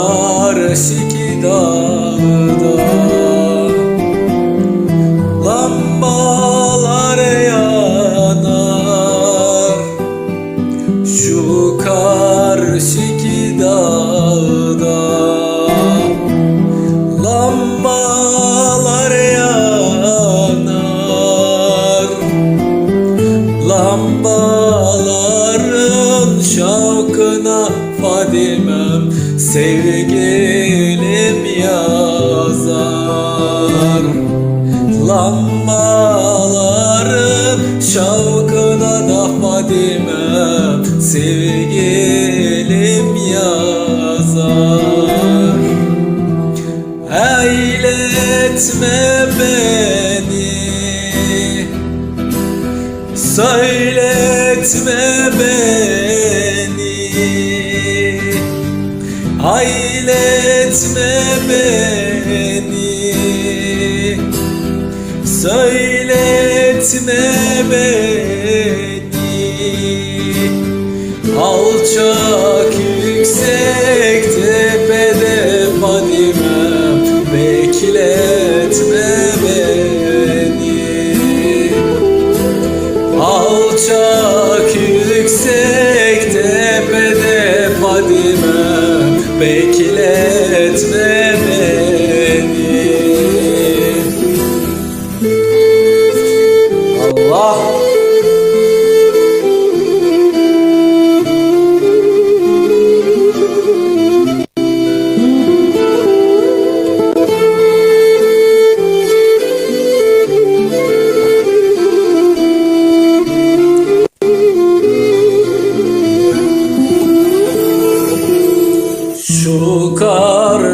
Karşıki dağda Lambalar yanar. Şu karşıki dağda Lambalar yanar. Lambaların sevgilim yazar. Lambaların şavkına da sevgilim yazar. Eyletme beni. Söyletme beni Ailetme beni. Söyletme beni. Alçak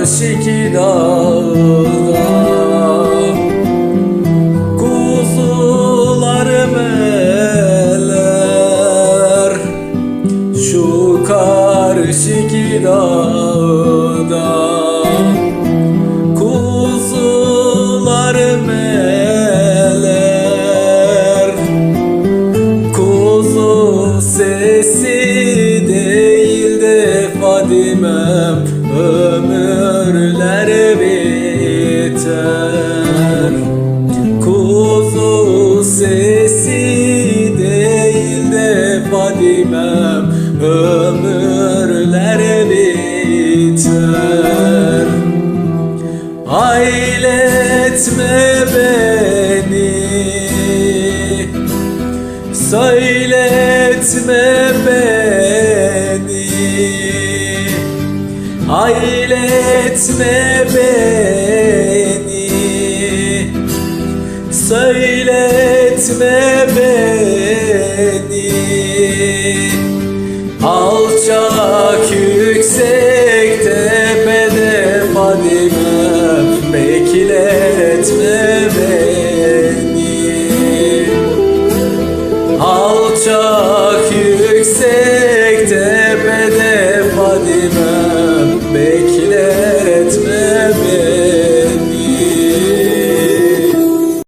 karşıki dağda Kuzular meler Şu karşıki dağda Kuzular meler Kuzu sesi değil de Fadimem ömürler biter Ailetme beni. Söyletme beni. Ailetme beni. Söyletme beni river.